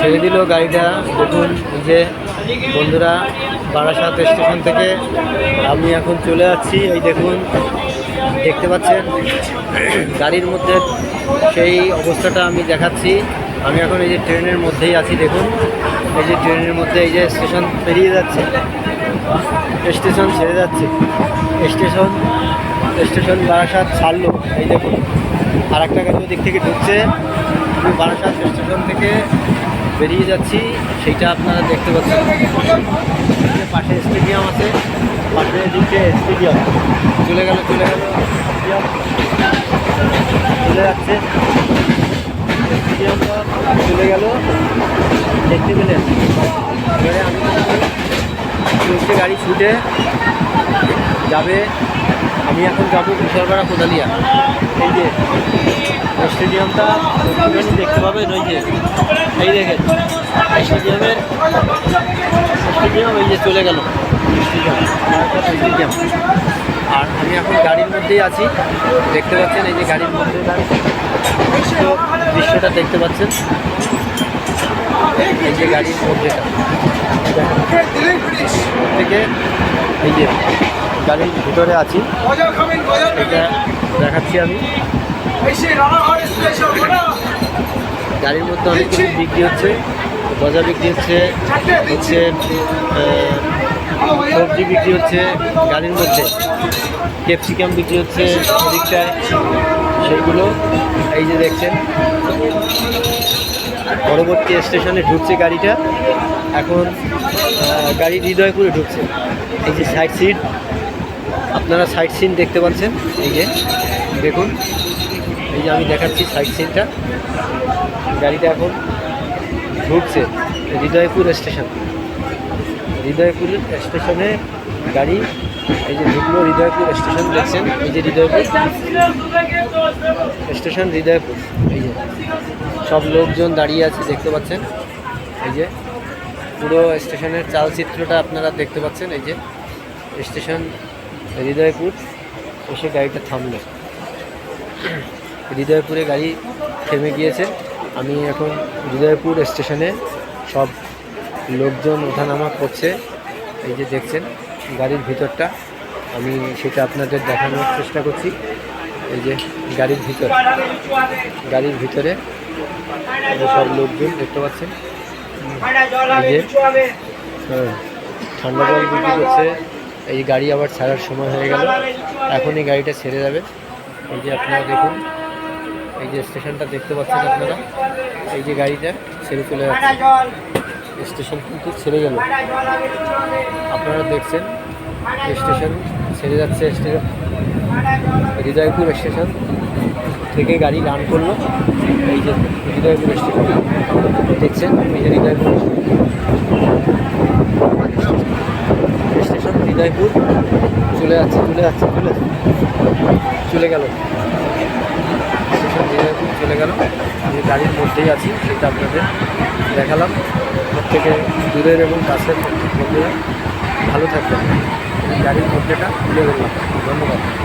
ছেড়ে দিল গাড়িটা। দেখুন যে বন্ধুরা, বারাসাত স্টেশন থেকে আমি এখন চলে যাচ্ছি। এই দেখুন, দেখতে পাচ্ছেন, গাড়ির মধ্যে সেই অবস্থাটা আমি দেখাচ্ছি। আমি এখন এই যে ট্রেনের মধ্যেই আছি, দেখুন। এই যে ট্রেনের মধ্যে এই যে স্টেশন পেরিয়ে যাচ্ছে, স্টেশন ছেড়ে যাচ্ছে। স্টেশন স্টেশন বারাসাত ছাড়লো। এই দেখুন আর একটা গাড়ি দিক থেকে ঢুকছে। বারাসাত স্টেশন থেকে বেরিয়ে যাচ্ছি, সেইটা আপনারা দেখতে পাচ্ছেন। পাশে স্টেডিয়াম আছে, পাশে দিকে স্টেডিয়াম। চলে গেল চলে গেল স্টেডিয়াম। চলে যাচ্ছে। স্টেডিয়ামটা চলে গেল। দেখতে পেলেন। এবারে আমি চলছে গাড়ি ছুটে। যাবে। আমি এখন যাব কুশলপাড়া কোদালিয়া। এই যে স্টেডিয়ামটা একটুখানি দেখতে পাবেন ওই যে, এই দেখেন স্টেডিয়ামের স্টেডিয়াম এই যে চলে গেল। স্টেডিয়াম। আর আমি এখন গাড়ির মধ্যেই আছি। দেখতে পাচ্ছেন এই যে গাড়ির মধ্যে দৃশ্যটা দেখতে পাচ্ছেন। এই যে গাড়ির মধ্যেটা থেকে এই যে গাড়ির ভিতরে আছি। এটা দেখাচ্ছি আমি। গাড়ির মধ্যে অনেক কিছু বিক্রি হচ্ছে। গজা বিক্রি হচ্ছে হচ্ছে সবজি বিক্রি হচ্ছে গাড়ির মধ্যে। ক্যাপসিকাম বিক্রি হচ্ছে রিক্সায় সেইগুলো এই যে দেখছেন। পরবর্তী স্টেশনে ঢুকছে গাড়িটা। এখন গাড়ি হৃদয়পুরে ঢুকছে। এই যে সাইড সিট আপনারা সাইড সিন দেখতে পাচ্ছেন এই যে দেখুন। এই যে আমি দেখাচ্ছি সাইড সিনটা গাড়িটা এখন ঢুকছে হৃদয়পুর স্টেশন। হৃদয়পুর স্টেশনে গাড়ি এই যে ঢুকলো হৃদয়পুর স্টেশন, দেখছেন? এই যে হৃদয়পুর। স্টেশন হৃদয়পুর, এই যে। সব লোকজন দাঁড়িয়ে আছে, দেখতে পাচ্ছেন? এই যে পুরো স্টেশনের চালচিত্রটা আপনারা দেখতে পাচ্ছেন, এই যে। স্টেশন হৃদয়পুর, এসে গাড়িটা থামলো। হৃদয়পুরে গাড়ি থেমে গিয়েছে। আমি এখন হৃদয়পুর স্টেশনে সব লোকজন ওঠানামা করছে। এই যে দেখছেন গাড়ির ভিতরটা। আমি সেটা আপনাদের দেখানোর চেষ্টা করছি। এই যে গাড়ির ভিতর। গাড়ির ভিতরে সব লোকজন দেখতে পাচ্ছেন। এই যে হ্যাঁ, ঠান্ডা জল বিক্রি করছে। এই গাড়ি আবার ছাড়ার সময় হয়ে গেল। এখনই গাড়িটা ছেড়ে যাবে। এই যে আপনারা দেখুন এই যে স্টেশনটা দেখতে পাচ্ছেন আপনারা, এই যে গাড়িটা ছেড়ে চলে যাচ্ছে স্টেশন কিন্তু ছেড়ে গেল। আপনারা দেখছেন স্টেশন ছেড়ে যাচ্ছে স্টেশন। হৃদয়পুর স্টেশন থেকে গাড়ি রান করল। এই যে হৃদয়পুর স্টেশন। দেখছেন, এই যে হৃদয়পুর স্টেশন। হৃদয়পুর। চলে যাচ্ছে চলে যাচ্ছে, চলে চলে গেল। চলে গেল। আমি গাড়ির মধ্যেই আছি, সেটা আপনাদের দেখালাম। প্রত্যেকে দূরের এবং কাছের মধ্যে ভালো থাকবেন। গাড়ির মধ্যেটা তুলে ধরলাম। ধন্যবাদ।